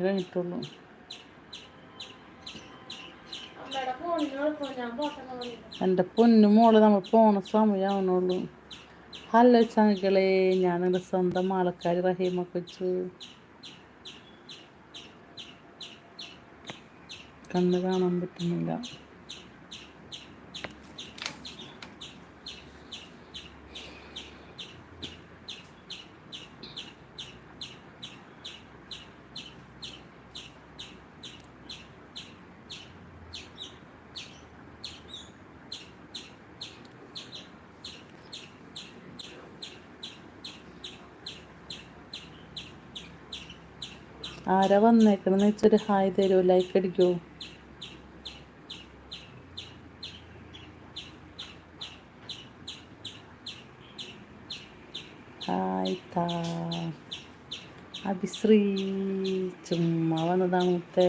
കഴിഞ്ഞിട്ടുള്ളൂ എന്റെ പൊന്നു മോൾ നമ്മൾ പോണ സമയമാവണുള്ളൂ ഹലോ ഞാൻ നിങ്ങളുടെ സ്വന്തം ആൾക്കാർ റഹീമ കൊച്ചു. കണ്ണ് കാണാൻ പറ്റുന്നില്ല. ആരാ വന്നേക്കണെന്ന് വെച്ചൊരു ഹായ് തരുമോ ലൈക്ക് അടിക്കുമോ ഹായ് താ. അഭിശ്രീ ചുമ്മാ വന്നതാണ് മുത്തേ.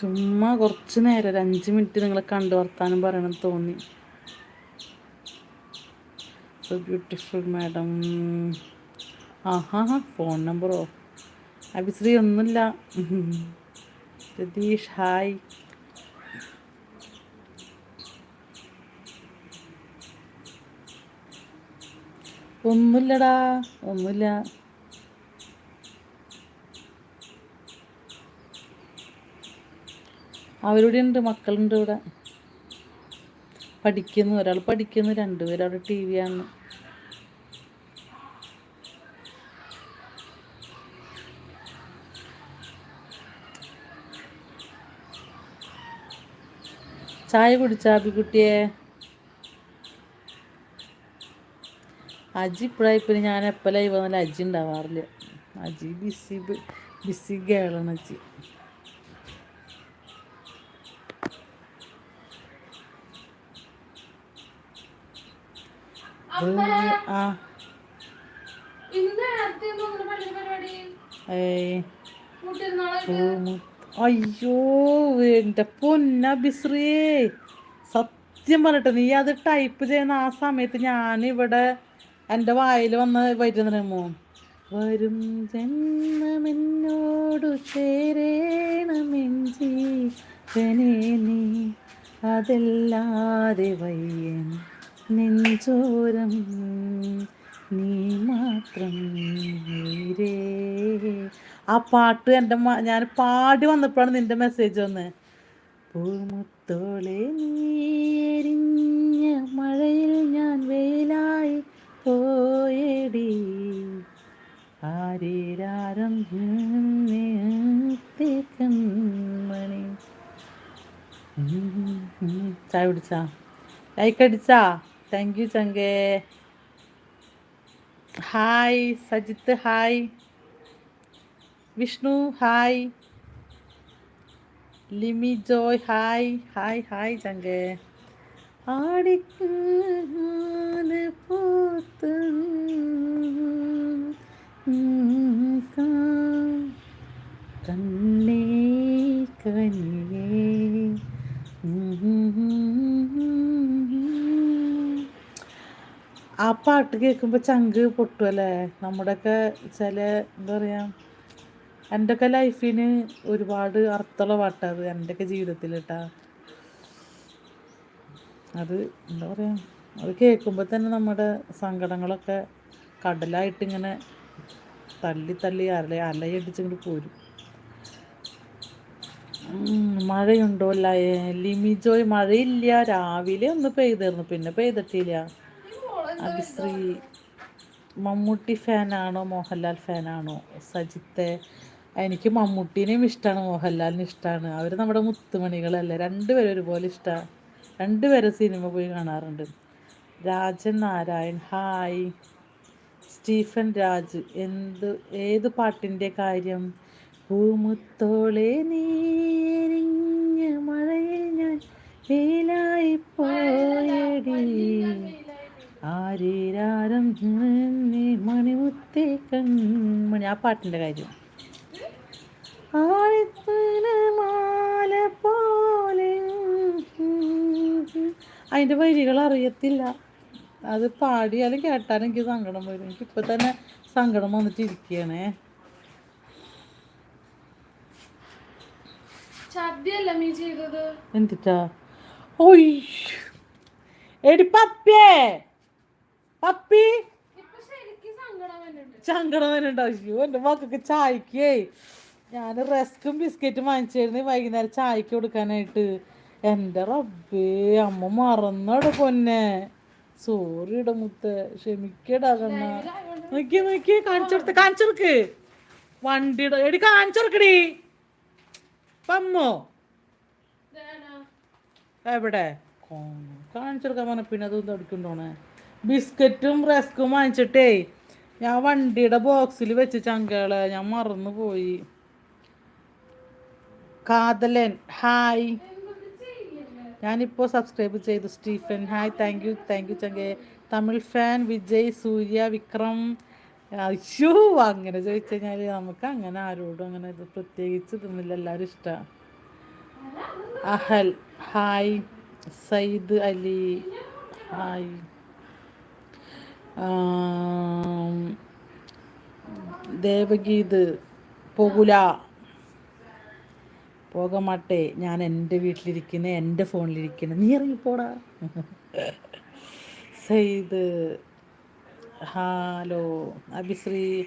ചുമ്മാ കുറച്ച് നേരം ഒരു അഞ്ച് മിനിറ്റ് നിങ്ങളെ കണ്ടു വർത്താനം പറയണം തോന്നി. സോ ബ്യൂട്ടിഫുൾ മാഡം ആഹാ ഫോൺ നമ്പറോ അഭിശ്രീ ഒന്നുമില്ല. രതീഷ് ഹായ്. ഒന്നുമില്ലടാ ഒന്നുമില്ല. അവരുടെ ഉണ്ട് മക്കളുണ്ട് ഇവിടെ. പഠിക്കുന്നു ഒരാൾ പഠിക്കുന്നു രണ്ടുപേരും അവിടെ ടി വി ആണ് ചായ കുടിച്ച അബിക്കുട്ടിയെ അജി ഇപ്പോഴായിപ്പോൾ ഞാൻ എപ്പോൾ ലൈവ് വന്നാലും അജി ഉണ്ടാവാറില്ല അജി ബിസി ബിസി ഗേളാണ് അജി. ആ. ഏയ്. അയ്യോ എന്റെ പൊന്ന ബിസ്രിയേ സത്യം പറഞ്ഞിട്ട് നീ അത് ടൈപ്പ് ചെയ്യുന്ന ആ സമയത്ത് ഞാനിവിടെ എന്റെ വായിൽ വന്ന് വരുന്നോ വരും ജന്മമെന്നോടു ചേരേണമെഞ്ചി നീ അതെല്ലാതെ വയ്യൻ നെഞ്ചോരം നീ മാത്രം നീരേ. ആ പാട്ട് എന്റെ ഞാൻ പാടി വന്നപ്പോഴാണ് നിന്റെ മെസ്സേജ് വന്ന്. പൂമുത്തോളെ നീരിഞ്ഞ മഴയിൽ ഞാൻ വെയിലായി പോയടി. ആരേരാരം ചായ പിടിച്ചാ ലൈക്ക് അടിച്ചാ? Thank you ചങ്കേ. Hi Sajith hi Vishnu hi. Limi Joy hi hi hi ചങ്കേ. ആടിക്കാൽ പോത്ത് കണ്ണേ കനിയേ. ആ പാട്ട് കേൾക്കുമ്പോൾ ചങ്ക് പൊട്ടുമല്ലേ നമ്മുടെയൊക്കെ ചില എന്താ പറയുക എന്റെയൊക്കെ ലൈഫിന് ഒരുപാട് അർത്ഥമുള്ള പാട്ടാണ് അത് എന്റെയൊക്കെ ജീവിതത്തിൽ കേട്ടാ അത് എന്താ പറയുക അത് കേൾക്കുമ്പോൾ തന്നെ നമ്മുടെ സങ്കടങ്ങളൊക്കെ കടലായിട്ട് ഇങ്ങനെ തല്ലി തല്ലി അല അലയടിച്ചിങ്ങോട്ട് പോരും മഴയുണ്ടോ അല്ല ലിമിജോയ് മഴയില്ല. രാവിലെ ഒന്ന് പെയ്തിരുന്നു പിന്നെ പെയ്തിട്ടില്ല. അഭിശ്രീ മമ്മൂട്ടി ഫാനാണോ മോഹൻലാൽ ഫാനാണോ? സജിത്തെ എനിക്ക് മമ്മൂട്ടീനെയും ഇഷ്ടമാണ് മോഹൻലാലിനും ഇഷ്ടമാണ് അവർ നമ്മുടെ മുത്തുമണികളല്ലേ. രണ്ടുപേരും ഒരുപോലെ ഇഷ്ടമാണ് രണ്ടുപേരെ സിനിമ പോയി കാണാറുണ്ട്. രാജൻ നാരായൺ ഹായ്. സ്റ്റീഫൻ രാജ് എന്ത് ഏത് പാട്ടിന്റെ കാര്യം? പൂമുത്തോളെ നീരിഞ്ഞ മഴയിൽ ഞാൻ വേലായി പോയടി. ആരീരാരം മണിമുത്തേ കൺമണി. ആ പാട്ടിന്റെ കാര്യം. മാല പോലെ. അതിന്റെ വരികൾ അറിയത്തില്ല. അത് പാടിയാലും കേട്ടാലും എനിക്ക് സങ്കടം വരും. എനിക്ക് ഇപ്പം തന്നെ സങ്കടം വന്നിട്ട് ഇരിക്കുകയാണേ എന്തിട്ടാ? ഓയ്. എടി പപ്പിയേ പപ്പി. സങ്കടം വരുന്നുണ്ടോ അയ്യോ എന്റെ മക്കൾക്ക് ചായക്കേ. ഞാൻ റസ്ക്കും ബിസ്ക്കറ്റും വാങ്ങിച്ചായിരുന്നു വൈകുന്നേരം ചായക്ക് കൊടുക്കാനായിട്ട്. എന്റെ റബ്ബേ അമ്മ മറന്നോടെ പൊന്നെ. സോറി ഇട മുത്ത് ക്ഷമിക്കടാ കണ്ണ. നോക്കി നോക്കി കാണിച്ചെടുത്ത് കാണിച്ചെടുക്ക് വണ്ടിയുടെ എടി കാണിച്ചെടുക്കടി പമ്മോ എവിടെ? കാണിച്ചെടുക്കാൻ പറഞ്ഞ പിന്നെ അതൊന്നും എടുക്കണ്ടോണേ ബിസ്ക്കറ്റും റസ്ക്കും വാങ്ങിച്ചിട്ടേ ഞാൻ വണ്ടിയുടെ ബോക്സിൽ വെച്ച് ചങ്കേളെ ഞാൻ മറന്നു പോയി കാതലൻ. ഹായ് ഞാനിപ്പോൾ സബ്സ്ക്രൈബ് ചെയ്തു Stephen. Hi thank you thank you ചങ്കെ. Tamil fan Vijay Surya Vikram. അയ്യോ അങ്ങനെ ചോദിച്ചു കഴിഞ്ഞാൽ നമുക്ക് അങ്ങനെ ആരോടും അങ്ങനെ ഇത് പ്രത്യേകിച്ച് ഇതൊന്നുമില്ല. എല്ലാവരും ഇഷ്ടമാണ് അഹൽ. ഹായ് സയ്യിദ് അലി. ഹായ് ദേവഗീത്. പോകൂല. പോകമാട്ടെ ഞാൻ എന്റെ വീട്ടിലിരിക്കുന്ന എന്റെ ഫോണിലിരിക്കുന്ന. നീ ഇറങ്ങിപ്പോടാ. സെയ്ദ് ഹലോ അഭിശ്രീ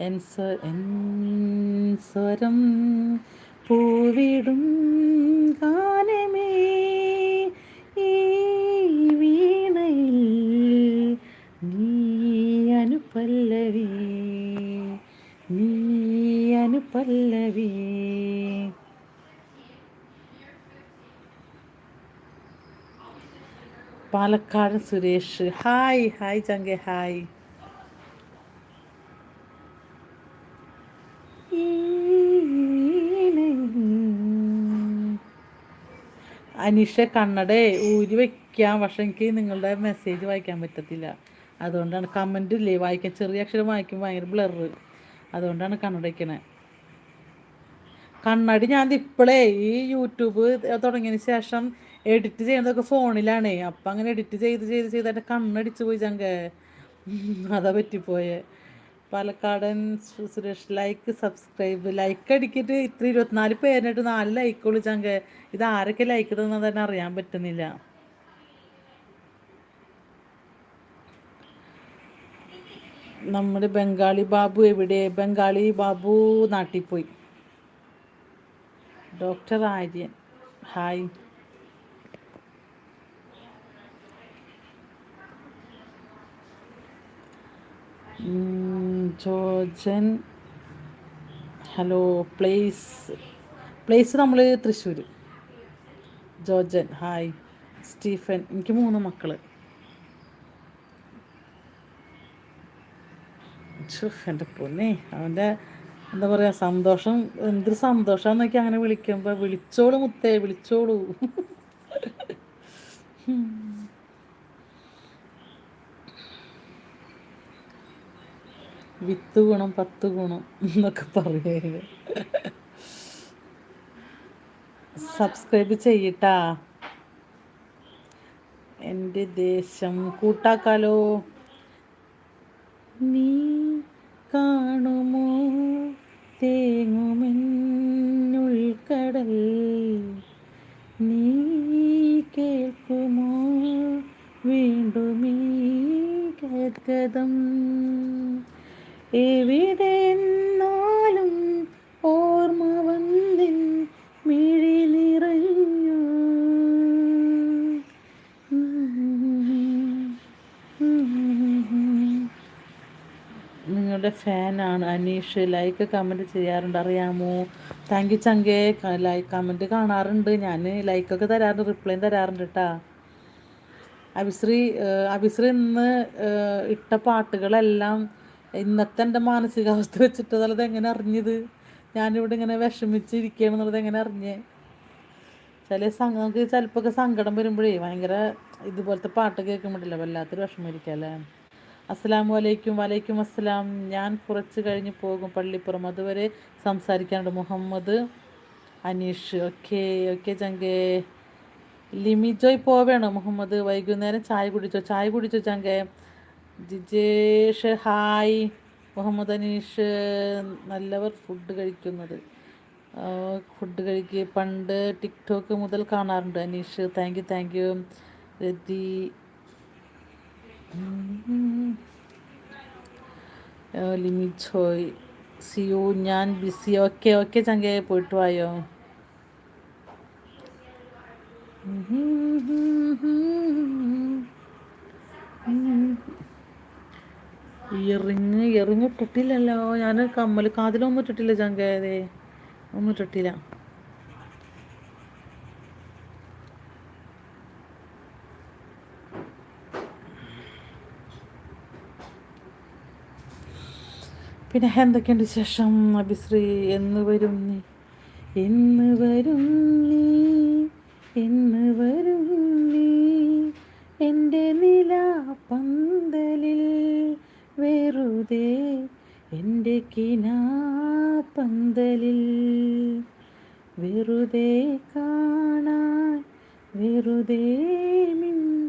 എൻസ എൻസ്വരം പൂവിടും ഗാനമേ. ഈ വീണയിൽ നീ അനുപല്ലവി നീ അനുപല്ലവി. പാലക്കാട് സുരേഷ്. ഹായ് ഹായ് ചങ്കെ ഹായ്. അനീഷ കണ്ണടേ ഊരി വയ്ക്കാം പക്ഷെ എനിക്ക് നിങ്ങളുടെ മെസ്സേജ് വായിക്കാൻ പറ്റത്തില്ല. അതുകൊണ്ടാണ് കമന്റ് ഇല്ലേ? വായിക്കാൻ ചെറിയ അക്ഷരം വായിക്കും ഭയങ്കര ബ്ലറ് അതുകൊണ്ടാണ് കണ്ണട വയ്ക്കണേ കണ്ണടി ഞാൻ ഇപ്പോഴേ ഈ യൂട്യൂബ് തുടങ്ങിയതിന് ശേഷം എഡിറ്റ് ചെയ്യുന്നതൊക്കെ ഫോണിലാണ്. അപ്പം അങ്ങനെ എഡിറ്റ് ചെയ്ത് ചെയ്ത് ചെയ്ത് എന്റെ കണ്ണടിച്ച് പോയി ചങ്ക. അതാ പറ്റിപ്പോയെ. പാലക്കാടൻ സുരേഷ് ലൈക്ക് സബ്സ്ക്രൈബ് ലൈക്ക് അടിക്കിട്ട്. ഇത്ര ഇരുപത്തിനാല് പേരിനായിട്ട് നാല് ലൈക്കുള്ളൂ ചങ്ക. ഇത് ആരൊക്കെ ലൈക്ക് ഇടുന്നത് തന്നെ അറിയാൻ പറ്റുന്നില്ല. നമ്മുടെ ബംഗാളി ബാബു എവിടെ? ബംഗാളി ബാബു നാട്ടിൽ പോയി. Doctor Aryan. Hi Jojan hello place place നമ്മൾ തൃശ്ശൂർ ജോജൻ ഹായ്. സ്റ്റീഫൻ എനിക്ക് മൂന്ന് മക്കൾ എന്റെ പൊന്നെ അവന്റെ എന്താ പറയുക സന്തോഷം എന്തൊരു സന്തോഷമാണെന്നൊക്കെ അങ്ങനെ വിളിക്കുമ്പോൾ വിളിച്ചോളൂ മുത്തേ വിളിച്ചോളൂ. വിത്ത് ഗുണം പത്ത് ഗുണം എന്നൊക്കെ പറയുക സബ്സ്ക്രൈബ് ചെയ്യട്ടാ. എന്റെ ദേശം കൂട്ടാക്കാലോ. നീ കാണുമോ? തേങ്ങുമെന്നുൾക്കടൽ നീ കേൾക്കുമോ? വീണ്ടും ഈ ഗദ്ഗതം എവിടെന്നാലും ഓർമ്മ വന്നിൻ മിഴി നിങ്ങളുടെ ഫാനാണ് അനീഷ്. ലൈക്ക് കമന്റ് ചെയ്യാറുണ്ട്. അറിയാമോ? താങ്ക് യു ചങ്കേ. ലൈക്ക് കമന്റ് കാണാറുണ്ട്. ഞാൻ ലൈക്കൊക്കെ തരാറുണ്ട് റിപ്ലൈയും തരാറുണ്ട് കേട്ടാ അഭിശ്രീ അഭിശ്രീ ഇന്ന് ഇട്ട പാട്ടുകളെല്ലാം ഇന്നത്തെ എന്റെ മാനസികാവസ്ഥ വെച്ചിട്ട് അതല്ലത് എങ്ങനെ അറിഞ്ഞത്? ഞാനിവിടെ ഇങ്ങനെ വിഷമിച്ചിരിക്കുകയാണെന്നുള്ളത് എങ്ങനെ അറിഞ്ഞേ? ചില സംഘ നമുക്ക് ചിലപ്പോൾ സങ്കടം വരുമ്പോഴേ ഭയങ്കര ഇതുപോലത്തെ പാട്ട് കേൾക്കുമ്പോഴല്ലേ വല്ലാത്തൊരു വിഷമമായിരിക്കും അല്ലേ? അസ്സലാമു അലൈക്കും വലൈക്കും അസ്സലാം. ഞാൻ കുറച്ച് കഴിഞ്ഞ് പോകും പള്ളിപ്പുറം. അതുവരെ സംസാരിക്കാനുണ്ട് മുഹമ്മദ് അനീഷ്. ഓക്കെ ഓക്കെ ചങ്കേ. ലിമിജോയ് പോവേണോ മുഹമ്മദ്? വൈകുന്നേരം ചായ കുടിച്ചോ? ചായ കുടിച്ചോ ചങ്കേ? ജിജേഷ് ഹായ്. മുഹമ്മദ് അനീഷ് നല്ലവർ ഫുഡ് കഴിക്കുന്നത്. ഫുഡ് കഴിക്കുക പണ്ട് ടിക്ടോക്ക് മുതൽ കാണാറുണ്ട് Aneesh. Thank you thank you. Rathi Limi Joy. See you ഞാൻ ബിസി. ഓക്കെ ഓക്കെ ചങ്കെ പോയിട്ട് വായോ? ഇയറിങ് ഇയറിങ് ഇട്ടിട്ടില്ലല്ലോ ഞാൻ കമ്മൽ കാതിലൊന്നും ഇട്ടിട്ടില്ല ചങ്കേ. അതെ ഒന്നും ഇട്ടിട്ടില്ല. പിന്നെ എന്തൊക്കെയുണ്ട് ശേഷം അഭിശ്രീ? എന്ന് വരും നീ എന്ന് വരും നീ എന്ന് വരും നീ. എന്റെ നില പന്തലിൽ വെറുതെ എന്റെ കിനാ പന്തലിൽ വെറുതെ കാണാൻ വെറുതെ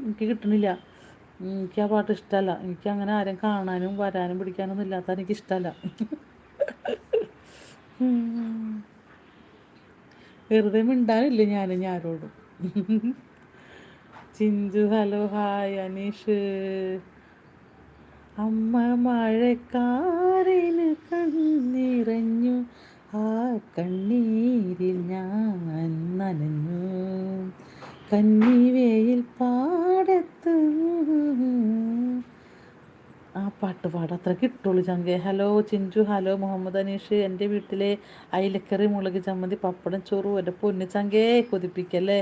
എനിക്ക് കിട്ടണില്ല. എനിക്ക് ആ പാട്ട് ഇഷ്ടമല്ല എനിക്ക് അങ്ങനെ ആരും കാണാനും വരാനും പിടിക്കാനൊന്നും ഇല്ലാത്ത എനിക്ക് ഇഷ്ടമല്ല വെറുതെ മിണ്ടാനില്ല ഞാൻ ഞാരോടും? Chinchu hello hi Aneesh. അമ്മ മഴക്കാറിന് കണ്ണിറഞ്ഞു ആ കണ്ണീരിൽ ഞാൻ നനഞ്ഞു. കന്നിവേയിൽ പാടത്ത് ആ പാട്ട് പാടാം അത്ര കിട്ടുള്ളൂ ചങ്കെ. ഹലോ ചിഞ്ചു ഹലോ മുഹമ്മദ് അനീഷ് എന്റെ വീട്ടിലെ അയിലക്കറി മുളക് ചമ്മന്തി പപ്പടം ചോറും എന്റെ പൊന്നു ചങ്കേ കൊതിപ്പിക്കല്ലേ?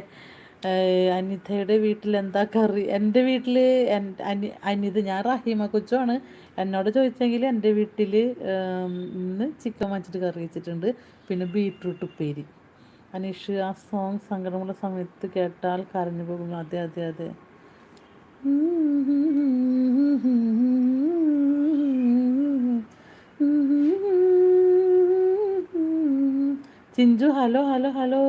അനിതയുടെ വീട്ടിൽ എന്താ കറി? എന്റെ വീട്ടിൽ അനി അനിത ഞാൻ റഹീമ കൊച്ചുമാണ് എന്നോട് ചോദിച്ചെങ്കിൽ എന്റെ വീട്ടിൽ ഇന്ന് ചിക്കൻ വാങ്ങിച്ചിട്ട് കറി വെച്ചിട്ടുണ്ട്. പിന്നെ ബീട്രൂട്ട് ഉപ്പേരി. അനീഷ് ആ സോങ് സങ്കടമുള്ള സമയത്ത് കേട്ടാൽ കരഞ്ഞു പോകും. അതെ അതെ അതെ. Chinchu hello hello hello.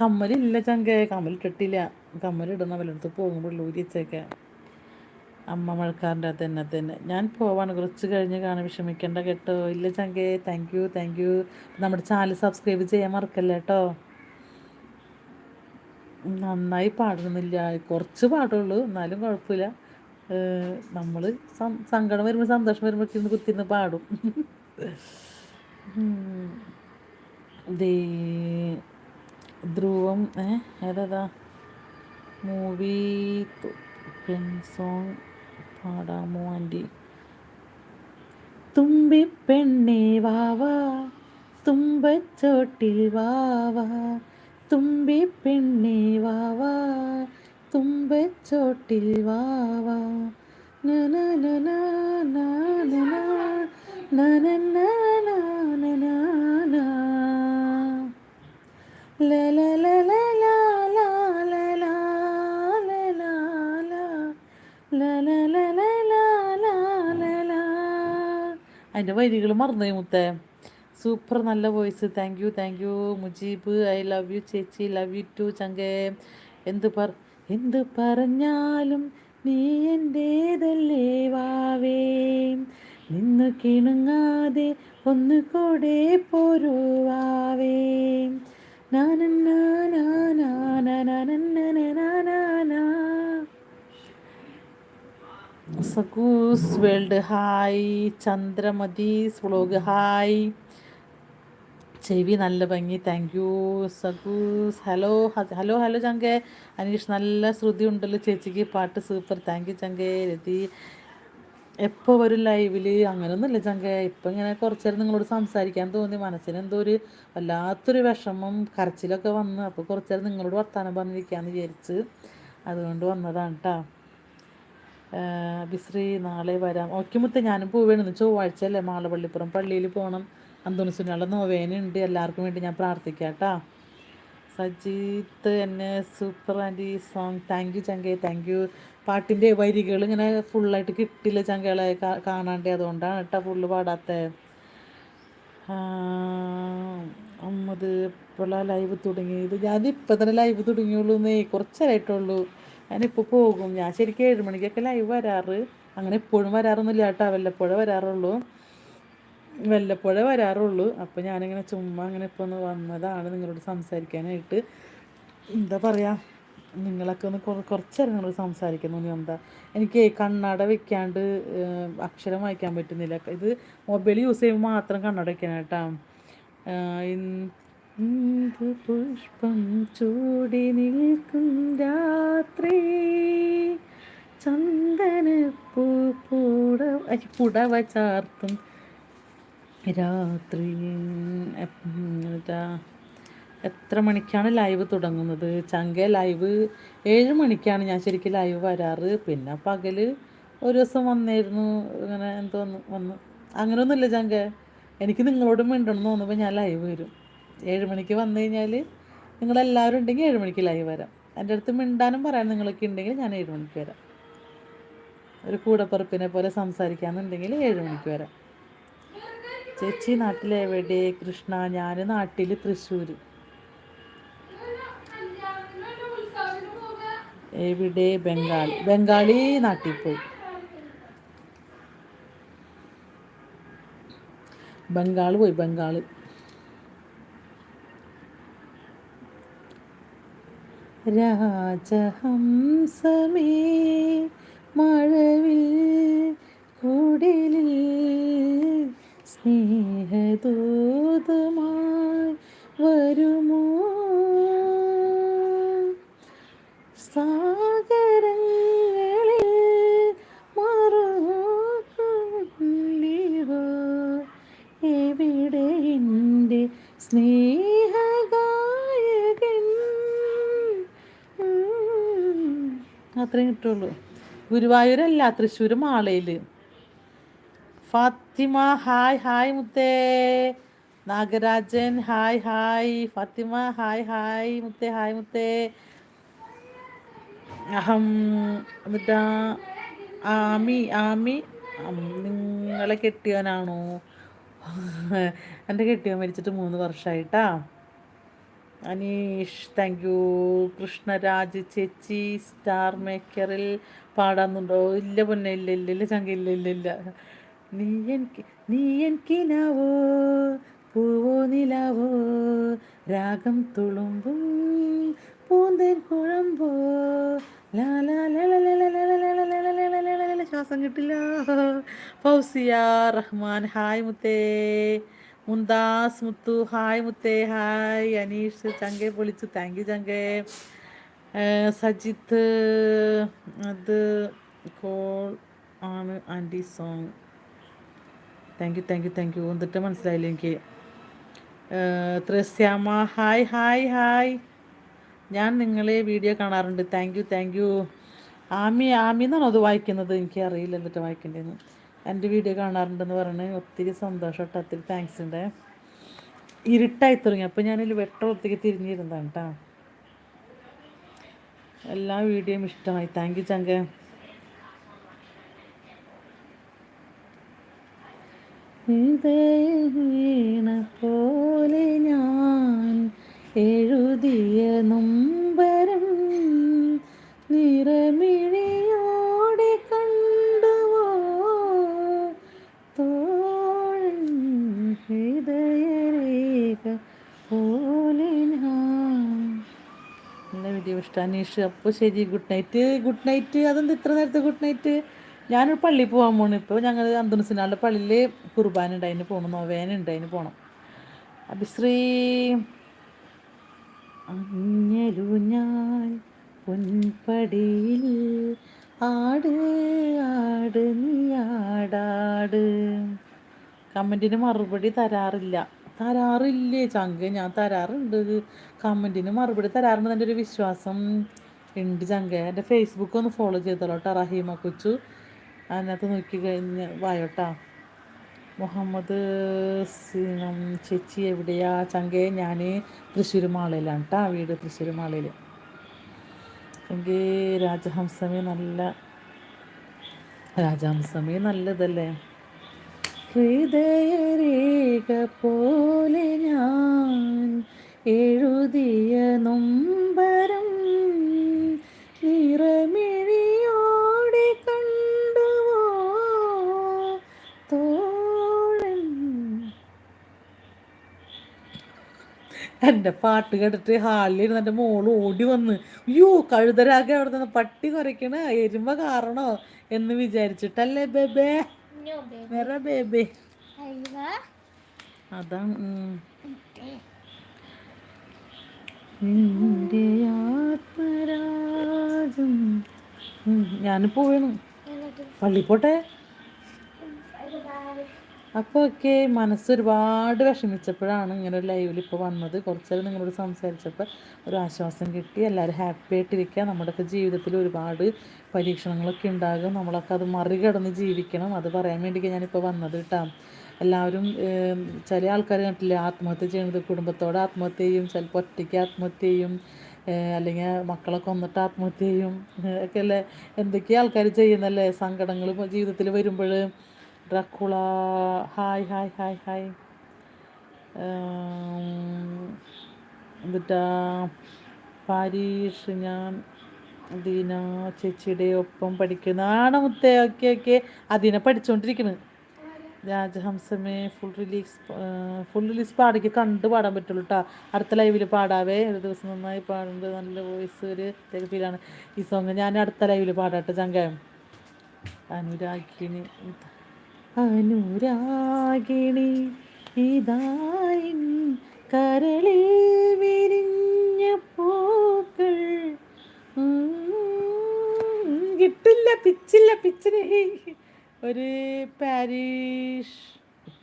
കമ്മലില്ല ചങ്കേ കമ്മലിട്ടിട്ടില്ല. കമ്മലിടുന്ന വല്ലയിടത്ത് പോകുമ്പോൾ ഊരി വെച്ചേക്കാം. അമ്മ മഴക്കാറിന്റെ അകത്ത് തന്നെ തന്നെ. ഞാൻ പോവാണ്. കുറച്ച് കഴിഞ്ഞ് കാണാൻ വിഷമിക്കേണ്ട കേട്ടോ. ഇല്ല ചങ്കേ താങ്ക് യു താങ്ക് യു നമ്മുടെ ചാനൽ സബ്സ്ക്രൈബ് ചെയ്യാൻ മറക്കല്ലേ കേട്ടോ? നന്നായി പാടുന്നില്ല. കുറച്ച് പാടുള്ളൂ എന്നാലും കുഴപ്പമില്ല. നമ്മൾ സങ്കടം വരുമ്പോൾ സന്തോഷം വരുമ്പോൾ ഇരുന്ന് കുത്തിരുന്ന് പാടും. ദേ ധ്രുവം ഏതാ മൂവി സോങ് പാടാമോ ആന്റി തുമ്പിപ്പെണ്ണേ വാവാ തുമ്പച്ചോട്ടിൽ വാവാ തുമ്പിപ്പെണ്ണേ വാവാ തുമ്പച്ചോട്ടിൽ വാവാ നന നന നന നന നന അതിന്റെ വരികൾ മറന്നുപോയി മുത്തേ സൂപ്പർ നല്ല voice thank you thank you Mujeeb I love you ചേച്ചി ലവ് യു ടു ചങ്കേ എന്ത് പറ എന്ത് പറഞ്ഞാലും നീ എന്റേതല്ലേ വാവേ നിന്ന് കിണുങ്ങാതെ ഒന്ന് കൂടെ പോരുവാവേ Sakoos world hi ചന്ദ്രമതീസ് vlog hi ചെവി നല്ല ഭംഗി thank you Sakoos hello hello hello ചങ്കേ Aneesh നല്ല ശ്രുതി ഉണ്ടല്ലോ ചേച്ചിക്ക് പാട്ട് സൂപ്പർ താങ്ക് യു ചങ്കേ രതി എപ്പോൾ വരും ലൈവിൽ അങ്ങനെയൊന്നുമില്ല ചങ്ക. ഇപ്പം ഇങ്ങനെ കുറച്ച് നേരം നിങ്ങളോട് സംസാരിക്കാൻ തോന്നി. മനസ്സിന് എന്തോ ഒരു വല്ലാത്തൊരു വിഷമം. കരച്ചിലൊക്കെ വന്ന്. അപ്പോൾ കുറച്ച് നേരം നിങ്ങളോട് വർത്തമാനം പറഞ്ഞിരിക്കാമെന്ന് വിചാരിച്ച് അതുകൊണ്ട് വന്നതാണ് കേട്ടോ ബിശ്രീ നാളെ വരാം. ഓക്കെ മുത്ത ഞാനും പോവുകയാണ് ചൊവ്വാഴ്ച അല്ലേ മാളപ്പള്ളിപ്പുറം പള്ളിയിൽ പോകണം അന്തോണി അന്തോണിസുനുള്ള നോവേനുണ്ട് എല്ലാവർക്കും വേണ്ടി ഞാൻ പ്രാർത്ഥിക്കാം കേട്ടോ സജീത്ത് എന്നെ super aunty song. Thank you ചങ്കേ. Thank you. പാട്ടിന്റെ വരികൾ ഇങ്ങനെ ഫുള്ളായിട്ട് കിട്ടില്ല ചങ്കകളെ കാണാണ്ട് അതുകൊണ്ടാണ് കേട്ടോ ഫുള്ള് പാടാത്ത. അമ്മത് ഇപ്പോഴാണ് ലൈവ് തുടങ്ങിയത്. ഞാനിപ്പോൾ തന്നെ ലൈവ് തുടങ്ങിയുള്ളൂ എന്നേ കുറച്ചേരായിട്ടുള്ളൂ ഞാനിപ്പോൾ പോകും. ഞാൻ ശരിക്കും ഏഴ് മണിക്കൊക്കെ ലൈവ് വരാറ്. അങ്ങനെ എപ്പോഴും വരാറൊന്നുമില്ല കേട്ടോ വല്ലപ്പോഴേ വരാറുള്ളൂ. വല്ലപ്പോഴേ വരാറുള്ളൂ. അപ്പോൾ ഞാനിങ്ങനെ ചുമ്മാ അങ്ങനെ ഇപ്പോൾ ഒന്ന് വന്നതാണ് നിങ്ങളോട് സംസാരിക്കാനായിട്ട്. എന്താ പറയുക നിങ്ങളൊക്കെ ഒന്ന് കുറ കുറച്ചേരം നിങ്ങൾ സംസാരിക്കുന്നു എന്താ? എനിക്ക് കണ്ണട വെക്കാണ്ട് അക്ഷരം വായിക്കാൻ പറ്റുന്നില്ല. ഇത് മൊബൈൽ യൂസ് ചെയ്യുമ്പോൾ മാത്രം കണ്ണട വെക്കാനായിട്ടാ കേട്ടോ. പുഷ്പം ചൂടി നിൽക്കും രാത്രി. ചന്ദനപ്പൂ പൂട പുടവ ചാർത്തും രാത്രി എത്ര മണിക്കാണ് ലൈവ് തുടങ്ങുന്നത്? ചങ്ക ലൈവ് ഏഴ് മണിക്കാണ് ഞാൻ ശരിക്കും ലൈവ് വരാറ്. പിന്നെ പകൽ ഒരു ദിവസം വന്നിരുന്നു. അങ്ങനെ എന്തോ വന്നു. അങ്ങനെയൊന്നുമില്ല ചങ്ക. എനിക്ക് നിങ്ങളോട് മിണ്ടണം തോന്നുമ്പോൾ ഞാൻ ലൈവ് വരും. ഏഴ് മണിക്ക് വന്നു കഴിഞ്ഞാൽ നിങ്ങളെല്ലാവരും ഉണ്ടെങ്കിൽ ഏഴ് മണിക്ക് ലൈവ് വരാം. എന്റെ അടുത്ത് മിണ്ടാനും പറയാൻ നിങ്ങളൊക്കെ ഉണ്ടെങ്കിൽ ഞാൻ ഏഴ് മണിക്ക് വരാം. ഒരു കൂടപ്പറപ്പിനെ പോലെ സംസാരിക്കാന്നുണ്ടെങ്കിൽ ഏഴ് മണിക്ക് വരാം. ചേച്ചി നാട്ടിലെവിടെ? കൃഷ്ണ ഞാൻ നാട്ടിൽ തൃശ്ശൂർ ഉത്സവത്തിന് പോകാ എവിടെ? ബംഗാളി. ബംഗാളി നാട്ടിൽ പോയി. ബംഗാൾ പോയി ബംഗാൾ രാജഹംസമേ അത്രയും കിട്ടുള്ളൂ. ഗുരുവായൂരല്ല തൃശ്ശൂർ മാളയിൽ ഫാത്തിമ ഹായ് ഹായ് മുത്തേ. Nagarajan hi hi. Fathima hi hi മുത്തേ ഹായ് മുത്തേ. അഹം എന്നിട്ടാ ആമി ആമി. നിങ്ങളെ കെട്ടിയവനാണോ? എന്റെ കെട്ടിയവൻ മരിച്ചിട്ട് മൂന്ന് വർഷമായിട്ടാ അനീഷ് താങ്ക് യു കൃഷ്ണരാജ് ചേച്ചി സ്റ്റാർ മേക്കറിൽ പാടാന്നുണ്ടോ ഇല്ല പൊന്നെ ഇല്ല ഇല്ല ഇല്ല ചങ്ക ഇല്ല ഇല്ല ഇല്ല നീ എനിക്ക് നീ എനിക്കിനാവോ പൂവോ നിലാവോ രാഗം തുളുമ്പും പൂന്തേൻ കുഴമ്പോ ശ്വാസം കിട്ടില്ല ഫൗസിയ റഹ്മാൻ ഹായ് മുത്തേ മുന്താസ് മുത്തു ഹായ് മുത്തേ ഹായ്. അനീഷ് ചങ്കെ പൊളിച്ചു. താങ്ക് യു ചങ്കെ. സജിത്ത് അത് കോൾ ആണ് aunty song. Thank you thank you thank you എന്നിട്ട് മനസ്സിലായില്ല എനിക്ക്? Thresiamma hi hi hi. ഞാൻ നിങ്ങളെ വീഡിയോ കാണാറുണ്ട്. Thank you thank you Ami Ami എന്നാണോ അത് വായിക്കുന്നത്? എനിക്ക് അറിയില്ല എന്നിട്ട് വായിക്കേണ്ടതെന്ന് എന്റെ വീഡിയോ കാണാറുണ്ടെന്ന് പറഞ്ഞ് ഒത്തിരി സന്തോഷം കേട്ടോ താങ്ക്സ് ഉണ്ട്. ഇരുട്ടായി തുടങ്ങി. അപ്പോൾ ഞാനൊരു വെട്ടൊത്തിക്ക് തിരിഞ്ഞിരുന്നതാണ് കേട്ടോ എല്ലാ വീഡിയോയും ഇഷ്ടമായി. താങ്ക് യു ചങ്ക. പോലെ ഞാൻ എഴുതിയ നൊമ്പരം നിറമിഴിയോടെ കണ്ടുവോ തോഴൻ ഹൃദയരേഖ പോലെ ഞാൻ നല്ല വീഡിയോ ഇഷ്ടം. അനീഷ് അപ്പോൾ ശരി ഗുഡ് നൈറ്റ് ഗുഡ് നൈറ്റ് അതെന്ത് ഇത്ര നേരത്തെ ഗുഡ് നൈറ്റ് ഞാനൊരു പള്ളി പോകാൻ പോണു. ഇപ്പോൾ ഞങ്ങൾ അന്തോണിസിനാളുടെ പള്ളിയിൽ കുർബാന ഉണ്ട് അതിന് പോകണം നോവേനുണ്ട് അതിന് പോകണം അഭിശ്രീ അഞ്ഞലു ഞാൻ പൊൻപടിയിൽ ആട് ആട് നീ ആടാട്. കമന്റിന് മറുപടി തരാറില്ല. തരാറില്ലേ? ചങ്ക് ഞാൻ തരാറുണ്ട്. കമന്റിന് മറുപടി തരാറുണ്ട്. എന്റെ ഒരു വിശ്വാസം ഉണ്ട് ചങ്ക. എന്റെ ഫേസ്ബുക്ക് ഒന്ന് ഫോളോ ചെയ്തോളൂ കേട്ടോ റഹീമ കൊച്ചു. അതിനകത്ത് നോക്കി കഴിഞ്ഞ് വായോട്ടാ മുഹമ്മദ് ചേച്ചി എവിടെയാ? ചങ്കേ ഞാൻ തൃശ്ശൂർ മാളയിലാണ് കേട്ടോ വീട് തൃശ്ശൂർ മാളയിൽ എങ്കിൽ രാജഹംസമി നല്ല രാജഹംസമി നല്ലതല്ലേ? ഹൃദയരേഖ പോലെ ഞാൻ എഴുതിയ നൊമ്പരം നിറമിഴിയോടെ കണ്ടുവോ? തോഴൻ എന്റെ പാട്ട് കേട്ടിട്ട് ഹാളിലിരുന്ന് എന്റെ മോൾ ഓടി വന്ന് അയ്യോ കഴുതരാകെ അവിടെ നിന്ന് പട്ടി കുറയ്ക്കണ എരുമ കാരണോ? എന്ന് വിചാരിച്ചിട്ടല്ലേ ബേബേ? വേറെ ബേബേ. അതാണ്. നിന്റെ ആത്മരാജം ഞാൻ വേണം പള്ളി പോട്ടെ. അപ്പോൾ ഒക്കെ മനസ്സ് ഒരുപാട് വിഷമിച്ചപ്പോഴാണ് ഇങ്ങനെ ഒരു ലൈവിൽ ഇപ്പോൾ വന്നത്. കുറച്ച് നേരം നിങ്ങളോട് സംസാരിച്ചപ്പോൾ ഒരു ആശ്വാസം കിട്ടി. എല്ലാവരും ഹാപ്പി ആയിട്ടിരിക്കുക. നമ്മുടെയൊക്കെ ജീവിതത്തിൽ ഒരുപാട് പരീക്ഷണങ്ങളൊക്കെ ഉണ്ടാകും. നമ്മളൊക്കെ അത് മറികടന്ന് ജീവിക്കണം. അത് പറയാൻ വേണ്ടിയിട്ട് ഞാനിപ്പോൾ വന്നത് കേട്ടോ എല്ലാവരും ചില ആൾക്കാർ കണ്ടില്ലേ ആത്മഹത്യ ചെയ്യുന്നത് കുടുംബത്തോടെ ആത്മഹത്യ ചെയ്യും. ചിലപ്പോൾ ഒറ്റയ്ക്ക് ആത്മഹത്യ ചെയ്യും. അല്ലെങ്കിൽ മക്കളെ കൊന്നിട്ട് ആത്മഹത്യ ചെയ്യും. ഏഹ് ഒക്കെ അല്ലേ? എന്തൊക്കെയാണ് ആൾക്കാർ ചെയ്യുന്നല്ലേ സങ്കടങ്ങൾ ജീവിതത്തിൽ വരുമ്പോൾ Dracula hi hi hi hi എന്നിട്ടാ പാരീഷ് ഞാൻ ദീന ചേച്ചിയുടെ ഒപ്പം പഠിക്കുന്ന. ആണമുത്തേ ഓക്കെ ഓക്കെ. അതിനെ പഠിച്ചുകൊണ്ടിരിക്കുന്നത് രാജഹംസമേ ഫുൾ റിലീസ് ഫുൾ റിലീസ് പാടിക്ക് കണ്ട് പാടാൻ പറ്റുള്ളൂ കേട്ടോ അടുത്ത ലൈവിൽ പാടാവേ. ഒരു ദിവസം നന്നായി പാടുന്നത് നല്ല വോയിസ് ഒരു ഫീലാണ് ഈ സോങ് ഞാൻ അടുത്ത ലൈവിൽ പാടാട്ടെ ചങ്കായം അനുരാഗിണി. അനുരാഗിണി. ഇതായിൻ കരളിൽ വിരിഞ്ഞ പൂക്കൾ. കിട്ടില്ല പിച്ചില്ല പിച്ചിന്. ഒരു പാരീഷ്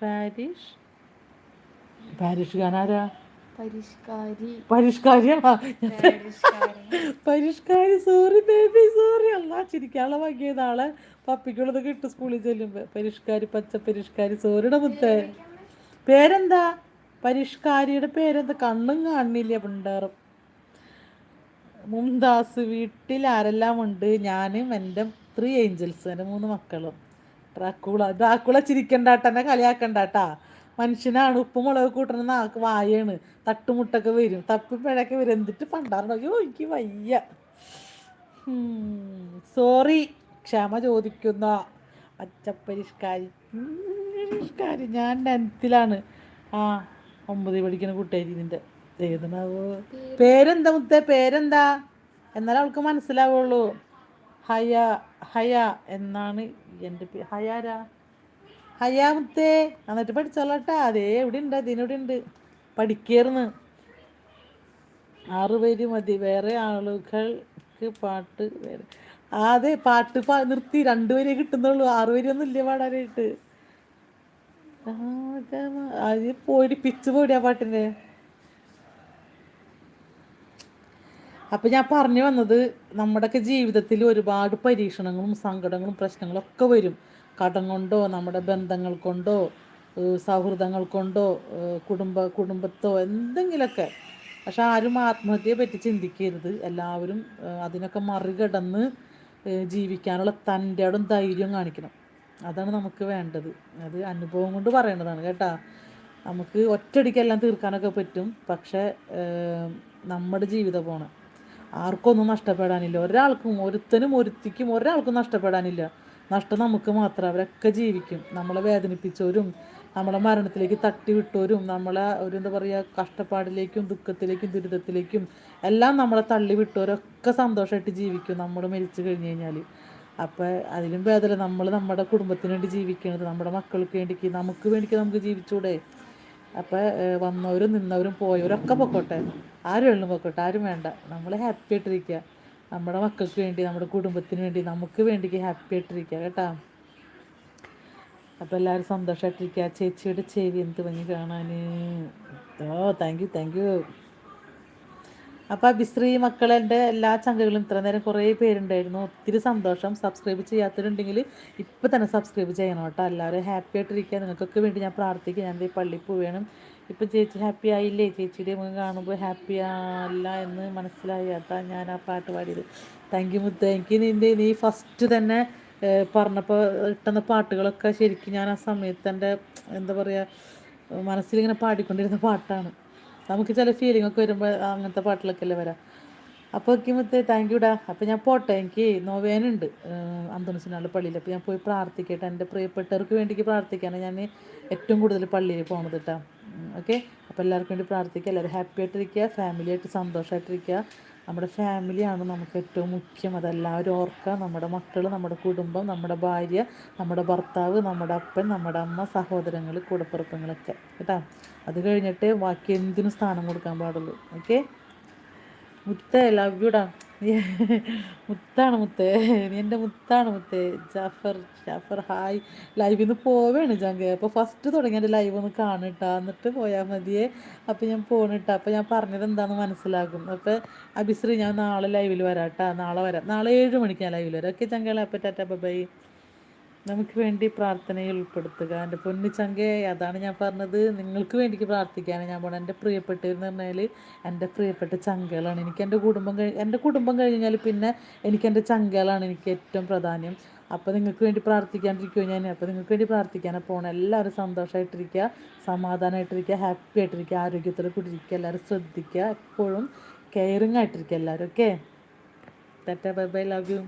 പാരീഷ്. പാരീഷ് ഗാനാരാ? പരിഷ്കാരി. പരിഷ്കാരിയാണോ? പരിഷ്കാരി. പരിഷ്കാരി സോറി ബേബി സോറി അല്ല ചിരിക്കാനുള്ള വകിയത് ആളെ. പപ്പിക്കുള്ളത് കിട്ടും സ്കൂളിൽ ചെല്ലുമ്പോ. പരിഷ്കാരി പച്ച പരിഷ്കാരി സോറിയുടെ മുത്തേ. പേരെന്താ? പരിഷ്കാരിയുടെ പേരെന്താ? കണ്ണും കാണില്ല പിണ്ടാറും. മുംതാസ് വീട്ടിൽ ആരെല്ലാം ഉണ്ട്? ഞാനും എന്റെ ത്രീ ഏഞ്ചൽസ് എന്റെ മൂന്ന് മക്കളും. ഡ്രാക്കുള ഡ്രാക്കുള ചിരിക്കണ്ടാട്ട എന്നെ കളിയാക്കണ്ടാട്ടാ. മനുഷ്യനാണ്. ഉപ്പ് മുളക് കൂട്ടണമെന്ന് ആൾക്ക് വായാണ്. തട്ടുമുട്ടൊക്കെ വരും. തപ്പിപ്പഴൊക്കെ വരും. എന്നിട്ട് പണ്ടാറുണ്ടോ? എനിക്ക് വയ്യ. സോറി ക്ഷമ ചോദിക്കുന്ന അച്ചപ്പരിഷ്കാരി. പരിഷ്കാരി ഞാൻ ടെൻത്തിലാണ്. ആ ഒമ്പത് പഠിക്കുന്ന കുട്ടിയായി ഇതിന്റെ ഏതെന്നാവോ പേരെന്താ മുത്തേ? പേരെന്താ? എന്നാലും അവൾക്ക് മനസ്സിലാവുള്ളൂ. ഹയ ഹയ എന്നാണ് എന്റെ ഹയാരാ? ഹയാ മുത്തേ എന്നിട്ട് പഠിച്ചോളട്ടാ. അതേ എവിടെ ഉണ്ട് അതിനോടെ ഉണ്ട്. പഠിക്കേർന്ന് ആറ് പേര് മതി. വേറെ ആളുകൾക്ക് പാട്ട് വേറെ. ആ, അതെ പാട്ട് പാ നിർത്തി. രണ്ടുപേരെ കിട്ടുന്നുള്ളൂ. ആറ് പേരൊന്നും ഇല്ല പാടാനായിട്ട്? അത് പോയി പിച്ച് പോയിടാ പാട്ടിന്റെ. അപ്പം ഞാൻ പറഞ്ഞു വന്നത് നമ്മുടെയൊക്കെ ജീവിതത്തിൽ ഒരുപാട് പരീക്ഷണങ്ങളും സങ്കടങ്ങളും പ്രശ്നങ്ങളും ഒക്കെ വരും. കടം കൊണ്ടോ നമ്മുടെ ബന്ധങ്ങൾ കൊണ്ടോ സൗഹൃദങ്ങൾ കൊണ്ടോ കുടുംബ കുടുംബത്തോ എന്തെങ്കിലുമൊക്കെ പക്ഷെ ആരും ആത്മഹത്യയെ പറ്റി ചിന്തിക്കരുത്. എല്ലാവരും അതിനൊക്കെ മറികടന്ന് ജീവിക്കാനുള്ള തന്റെ ഇടം ധൈര്യം കാണിക്കണം. അതാണ് നമുക്ക് വേണ്ടത്. അത് അനുഭവം കൊണ്ട് പറയേണ്ടതാണ് കേട്ടാ. നമുക്ക് ഒറ്റയടിക്കെല്ലാം തീർക്കാനൊക്കെ പറ്റും. പക്ഷേ നമ്മുടെ ജീവിതം പോണം. ആർക്കൊന്നും നഷ്ടപ്പെടാനില്ല. ഒരാൾക്കും ഒരുത്തനും ഒരുത്തിക്കും ഒരാൾക്കും നഷ്ടപ്പെടാനില്ല. നഷ്ടം നമുക്ക് മാത്രം. അവരൊക്കെ ജീവിക്കും. നമ്മളെ വേദനിപ്പിച്ചവരും നമ്മളെ മരണത്തിലേക്ക് തട്ടി വിട്ടവരും നമ്മളെ ഒരു എന്താ പറയുക കഷ്ടപ്പാടിലേക്കും ദുഃഖത്തിലേക്കും ദുരിതത്തിലേക്കും എല്ലാം നമ്മളെ തള്ളി വിട്ടവരൊക്കെ സന്തോഷമായിട്ട് ജീവിക്കും. നമ്മൾ മരിച്ചു കഴിഞ്ഞ് കഴിഞ്ഞാൽ അപ്പോൾ അതിലും ഭേദമല്ല നമ്മൾ നമ്മുടെ കുടുംബത്തിന് വേണ്ടി ജീവിക്കണത് നമ്മുടെ മക്കൾക്ക് വേണ്ടിക്ക് നമുക്ക് വേണ്ടിക്ക് നമുക്ക് ജീവിച്ചൂടെ. അപ്പോൾ വന്നവരും നിന്നവരും പോയവരൊക്കെ പൊക്കോട്ടെ. ആരും എള്ളും പൊക്കോട്ടെ. ആരും വേണ്ട. നമ്മൾ ഹാപ്പി ആയിട്ടിരിക്കുക നമ്മുടെ മക്കൾക്ക് വേണ്ടി നമ്മുടെ കുടുംബത്തിന് വേണ്ടി നമുക്ക് വേണ്ടി ഹാപ്പി ആയിട്ടിരിക്കുക കേട്ടോ. അപ്പോൾ എല്ലാവരും സന്തോഷമായിട്ടിരിക്കുക ചേച്ചിയുടെ ചെവി എന്ത് ഭംഗി കാണാൻ ഓ താങ്ക് യു താങ്ക് യു അപ്പോൾ അഭിശ്രീ മക്കളെന്റെ എല്ലാ ചങ്കകളും ഇത്ര നേരം കുറേ പേരുണ്ടായിരുന്നു. ഒത്തിരി സന്തോഷം. സബ്സ്ക്രൈബ് ചെയ്യാത്തവരുണ്ടെങ്കിൽ ഇപ്പോൾ തന്നെ സബ്സ്ക്രൈബ് ചെയ്യണം കേട്ടോ. എല്ലാവരും ഹാപ്പി ആയിട്ടിരിക്കുക. നിങ്ങൾക്കൊക്കെ വേണ്ടി ഞാൻ പ്രാർത്ഥിക്കുക ഞാൻ പള്ളിയിൽ പോവുകയാണ് ഇപ്പം ചേച്ചി ഹാപ്പി ആയില്ലേ? ചേച്ചിയുടെ മുഖം കാണുമ്പോൾ ഹാപ്പി അല്ല എന്ന് മനസ്സിലായി. അതാ ഞാൻ ആ പാട്ട് പാടിയത്. താങ്ക് യു മുത്ത. എനിക്ക് നിന്റെ നീ ഫസ്റ്റ് തന്നെ പറഞ്ഞപ്പോൾ ഇട്ടുന്ന പാട്ടുകളൊക്കെ ശരിക്കും ഞാൻ ആ സമയത്ത് എന്റെ എന്താ പറയുക മനസ്സിലിങ്ങനെ പാടിക്കൊണ്ടിരുന്ന പാട്ടാണ്. നമുക്ക് ചില ഫീലിംഗ് ഒക്കെ വരുമ്പോൾ അങ്ങനത്തെ പാട്ടിലൊക്കെ അല്ലേ വരാം? അപ്പോൾ മുത്തേ താങ്ക് ഡാ അപ്പോൾ ഞാൻ പോട്ടെ എനിക്ക് നോവേനുണ്ട്. അന്തോണിസിനാളുടെ പള്ളിയിൽ അപ്പോൾ ഞാൻ പോയി പ്രാർത്ഥിക്കട്ടെ. എന്റെ പ്രിയപ്പെട്ടവർക്ക് വേണ്ടിക്ക് പ്രാർത്ഥിക്കാനാണ് ഞാൻ ഏറ്റവും കൂടുതൽ പള്ളിയിൽ പോണത് കേട്ടോ ഓക്കെ? അപ്പോൾ എല്ലാവർക്കും വേണ്ടി പ്രാർത്ഥിക്കുക എല്ലാവരും ഹാപ്പി ആയിട്ടിരിക്കുക ഫാമിലി ആയിട്ട് സന്തോഷമായിട്ടിരിക്കുക നമ്മുടെ ഫാമിലിയാണ് നമുക്ക് ഏറ്റവും മുഖ്യം. അതെല്ലാവരും ഓർക്കുക. നമ്മുടെ മക്കൾ നമ്മുടെ കുടുംബം നമ്മുടെ ഭാര്യ നമ്മുടെ ഭർത്താവ് നമ്മുടെ അപ്പൻ നമ്മുടെ അമ്മ സഹോദരങ്ങൾ കൂടപ്പുറപ്പങ്ങളൊക്കെ കേട്ടോ? അത് കഴിഞ്ഞിട്ട് ബാക്കി എന്തിനും സ്ഥാനം കൊടുക്കാൻ പാടുള്ളൂ. ഓക്കെ? മുത്തേ ലവ് യുടാ മുത്താണ് മുത്തേ. എന്റെ മുത്താണ് മുത്തേ. ജാഫർ ജാഫർ ഹായ് ലൈവിൽ നിന്ന് പോവേണ് ജാങ്കെ. അപ്പോൾ ഫസ്റ്റ് തുടങ്ങിയ എന്റെ ലൈവ് ഒന്ന് കാണിട്ടാ എന്നിട്ട് പോയാൽ മതിയേ. അപ്പോൾ ഞാൻ പോണിട്ടാ അപ്പോൾ ഞാൻ പറഞ്ഞത് എന്താണെന്ന് മനസ്സിലാകും. അപ്പോൾ അഭിശ്രീ ഞാൻ നാളെ ലൈവിൽ വരാം കേട്ടോ നാളെ വരാം. നാളെ ഏഴ് മണിക്ക് ഞാൻ ലൈവിൽ വരാം. ഓക്കെ ചങ്കളെ. അപ്പോൾ ടാറ്റ ബൈ നമുക്ക് വേണ്ടി പ്രാർത്ഥനയിൽ ഉൾപ്പെടുത്തുക. എന്റെ പൊന്നു ചങ്കേ അതാണ് ഞാൻ പറഞ്ഞത്. നിങ്ങൾക്ക് വേണ്ടി പ്രാർത്ഥിക്കാനാണ് ഞാൻ പോണത്. എന്റെ പ്രിയപ്പെട്ടതെന്ന് പറഞ്ഞാൽ എന്റെ പ്രിയപ്പെട്ട ചങ്കകളാണ്. എനിക്ക് എന്റെ കുടുംബം കഴി എന്റെ കുടുംബം കഴിഞ്ഞാൽ പിന്നെ എനിക്ക് എന്റെ ചങ്കകളാണ് എനിക്ക് ഏറ്റവും പ്രാധാന്യം അപ്പോൾ നിങ്ങൾക്ക് വേണ്ടി പ്രാർത്ഥിക്കാണ്ടിരിക്കുമോ ഞാൻ. അപ്പോൾ നിങ്ങൾക്ക് വേണ്ടി പ്രാർത്ഥിക്കാനാണ് പോകണം എല്ലാവരും സന്തോഷമായിട്ടിരിക്കുക സമാധാനമായിട്ടിരിക്കുക ഹാപ്പി ആയിട്ടിരിക്കുക ആരോഗ്യത്തോടെ കൂടി ഇരിക്കുക എല്ലാവരും ശ്രദ്ധിക്കുക. എപ്പോഴും കെയറിങ് ആയിട്ടിരിക്കുക എല്ലാവരും. Okay tata bye bye love you